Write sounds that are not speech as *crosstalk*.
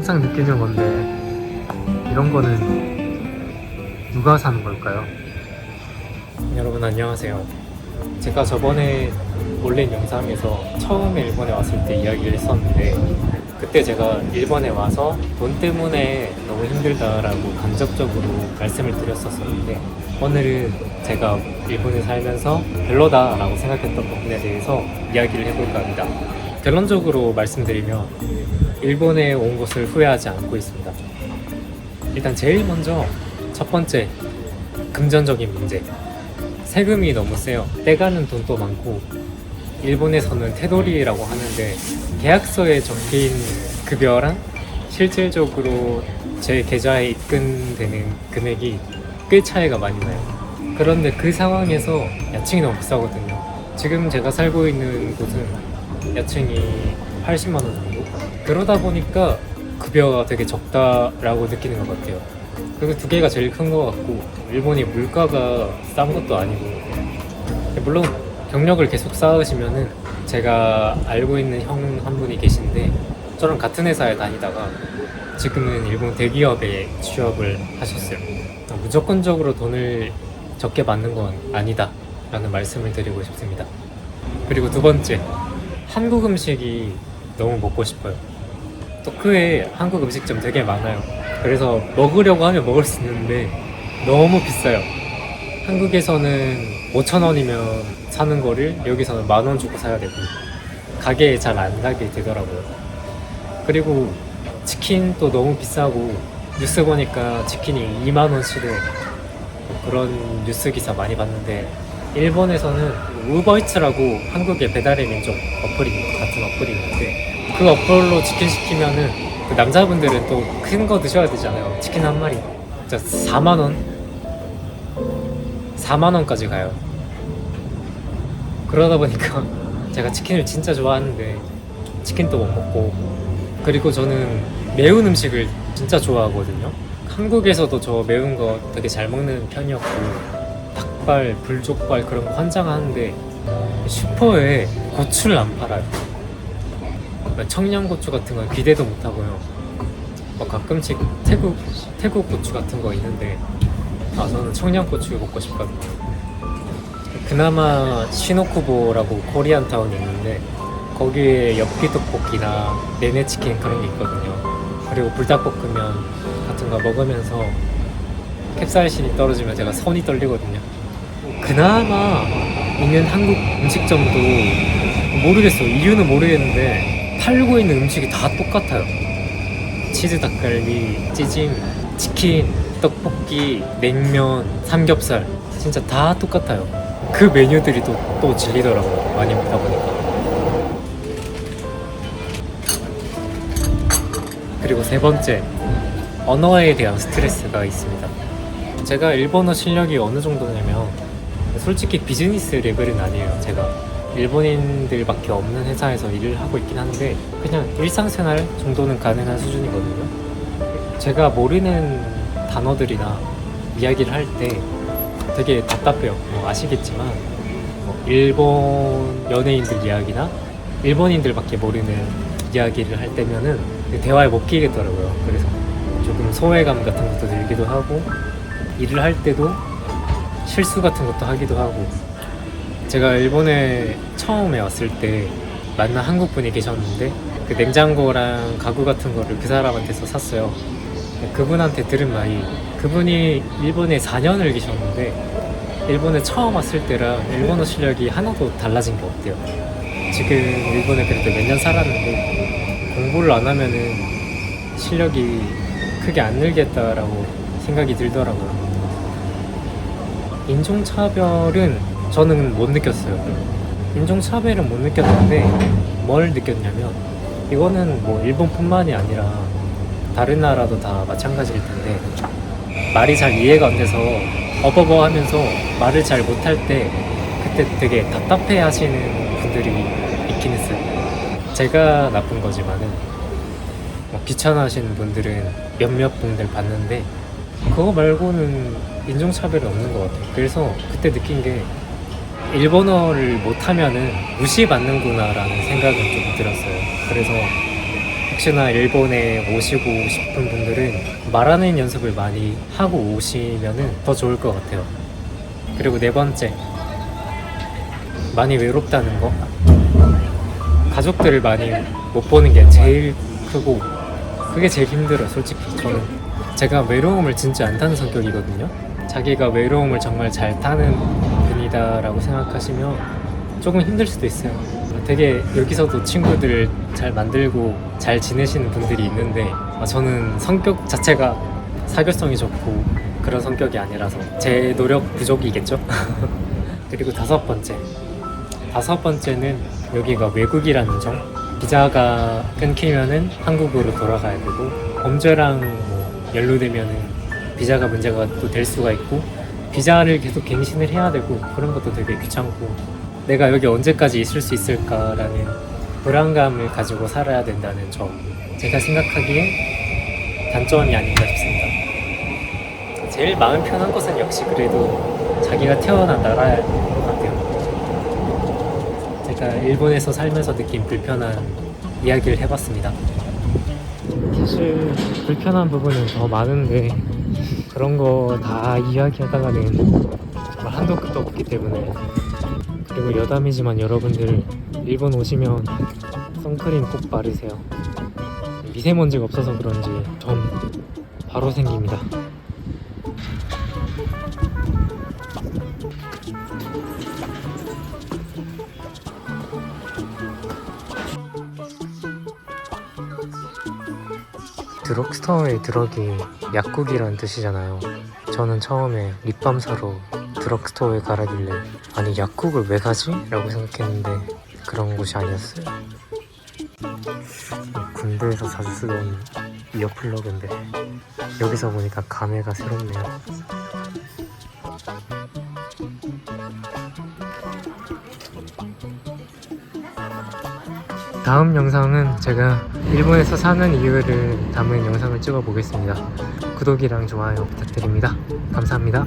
항상 느끼는 건데 이런 거는 누가 사는 걸까요? 여러분 안녕하세요. 제가 저번에 올린 영상에서 처음에 일본에 왔을 때 이야기를 했었는데 그때 제가 일본에 와서 돈 때문에 너무 힘들다라고 간접적으로 말씀을 드렸었었는데 오늘은 제가 일본에 살면서 별로다라고 생각했던 부분에 대해서 이야기를 해볼까 합니다. 결론적으로 말씀드리면 일본에 온 것을 후회하지 않고 있습니다. 일단 제일 먼저 첫 번째 금전적인 문제. 세금이 너무 세요. 떼가는 돈도 많고 일본에서는 테도리라고 하는데 계약서에 적힌 급여랑 실질적으로 제 계좌에 입금되는 금액이 꽤 차이가 많이 나요. 그런데 그 상황에서 야층이 너무 비싸거든요. 지금 제가 살고 있는 곳은 야층이 80만 원 정도? 그러다 보니까 급여가 되게 적다라고 느끼는 것 같아요. 그리고 두 개가 제일 큰 것 같고 일본이 물가가 싼 것도 아니고 물론 경력을 계속 쌓으시면은 제가 알고 있는 형 한 분이 계신데 저랑 같은 회사에 다니다가 지금은 일본 대기업에 취업을 하셨어요. 무조건적으로 돈을 적게 받는 건 아니다 라는 말씀을 드리고 싶습니다. 그리고 두 번째 한국 음식이 너무 먹고 싶어요. 도쿄에 한국 음식점 되게 많아요. 그래서 먹으려고 하면 먹을 수 있는데 너무 비싸요. 한국에서는 5천 원이면 사는 거를 여기서는 만 원 주고 사야 되고 가게에 잘 안 가게 되더라고요. 그리고 치킨도 너무 비싸고 뉴스 보니까 치킨이 2만 원씩에 그런 뉴스 기사 많이 봤는데 일본에서는 우버이츠라고 한국의 배달의 민족 어플이 같은 어플이 있는데 그 어플로 치킨 시키면은 그 남자분들은 또 큰 거 드셔야 되잖아요. 치킨 한 마리 진짜 4만 원, 4만 원까지 가요. 그러다 보니까 *laughs* 제가 치킨을 진짜 좋아하는데 치킨도 못 먹고 그리고 저는 매운 음식을 진짜 좋아하거든요. 한국에서도 저 매운 거 되게 잘 먹는 편이었고 닭발, 불족발 그런 거 환장하는데 슈퍼에 고추를 안 팔아요. 그러니까 청양고추 같은 건 기대도 못 하고요. 뭐 가끔씩 태국 태국 고추 같은 거 있는데 아 저는 청양고추 먹고 싶거든요. 그나마 시노쿠보라고 코리안 타운이 있는데 거기에 엽기 떡볶이나 내내 치킨 그런 게 있거든요. 그리고 불닭볶음면 같은 거 먹으면서 캡사이신이 떨어지면 제가 손이 떨리거든요. 그나마 있는 한국 음식점도 모르겠어. 이유는 모르겠는데 팔고 있는 음식이 다 똑같아요. 치즈 닭갈비, 찌짐, 치킨, 떡볶이, 냉면, 삼겹살 진짜 다 똑같아요. 그 메뉴들이 또, 또 질리더라고요. 많이 먹다 보니까. 그리고 세 번째, 언어에 대한 스트레스가 있습니다. 제가 일본어 실력이 어느 정도냐면 솔직히 비즈니스 레벨은 아니에요. 제가 일본인들밖에 없는 회사에서 일을 하고 있긴 한데 그냥 일상생활 정도는 가능한 수준이거든요. 제가 모르는 단어들이나 이야기를 할 때 되게 답답해요. 뭐 아시겠지만 뭐 일본 연예인들 이야기나 일본인들밖에 모르는 이야기를 할 때면은 대화에 못 끼겠더라고요. 그래서 조금 소외감 같은 것도 들기도 하고 일을 할 때도 실수 같은 것도 하기도 하고 제가 일본에 처음에 왔을 때 만난 한국 분이 계셨는데 그 냉장고랑 가구 같은 거를 그 사람한테서 샀어요. 그분한테 들은 말이 그분이 일본에 4년을 계셨는데 일본에 처음 왔을 때랑 일본어 실력이 하나도 달라진 게 없대요. 지금 일본에 그래도 몇 년 살았는데 공부를 안 하면은 실력이 크게 안 늘겠다라고 생각이 들더라고요. 인종차별은 저는 못 느꼈어요. 인종차별은 못 느꼈는데 뭘 느꼈냐면 이거는 뭐 일본뿐만이 아니라 다른 나라도 다 마찬가지일 텐데 말이 잘 이해가 안 돼서 어버버 하면서 말을 잘 못할 때 그때 되게 답답해 하시는 분들이 있긴 했어요. 제가 나쁜 거지만은 뭐 귀찮아 하시는 분들은 몇몇 분들 봤는데 그거 말고는 인종차별이 없는 것 같아요. 그래서 그때 느낀 게 일본어를 못하면은 무시받는구나라는 생각은 좀 들었어요. 그래서 혹시나 일본에 오시고 싶은 분들은 말하는 연습을 많이 하고 오시면은 더 좋을 것 같아요. 그리고 네 번째, 많이 외롭다는 거. 가족들을 많이 못 보는 게 제일 크고 그게 제일 힘들어 솔직히 저는 제가 외로움을 진짜 안 타는 성격이거든요. 자기가 외로움을 정말 잘 타는 분이다라고 생각하시면 조금 힘들 수도 있어요. 되게 여기서도 친구들 잘 만들고 잘 지내시는 분들이 있는데 아, 저는 성격 자체가 사교성이 좋고 그런 성격이 아니라서 제 노력 부족이겠죠? *laughs* 그리고 다섯 번째. 다섯 번째는 여기가 외국이라는 점. 비자가 끊기면은 한국으로 돌아가야 되고 범죄랑 뭐 연루되면은 비자가 문제가 또 될 수가 있고 비자를 계속 갱신을 해야 되고 그런 것도 되게 귀찮고 내가 여기 언제까지 있을 수 있을까라는 불안감을 가지고 살아야 된다는 점. 제가 생각하기에 단점이 아닌가 싶습니다. 제일 마음 편한 것은 역시 그래도 자기가 태어난 나라인 것 같아요. 제가 일본에서 살면서 느낀 불편한 이야기를 해봤습니다. 사실 불편한 부분은 더 많은데 그런 거 다 이야기하다가는 정말 한도 끝도 없기 때문에 그리고 여담이지만 여러분들 일본 오시면 선크림 꼭 바르세요. 미세먼지가 없어서 그런지 점 바로 생깁니다. 드럭스토어의 드럭이 약국이란 뜻이잖아요. 저는 처음에 립밤 사러 드럭스토어에 가라길래 아니 약국을 왜 가지? 라고 생각했는데 그런 곳이 아니었어요. 군대에서 자주 쓰던 이어플러그인데 여기서 보니까 감회가 새롭네요. 다음 영상은 제가 일본에서 사는 이유를 담은 영상을 찍어 보겠습니다. 구독이랑 좋아요 부탁드립니다. 감사합니다.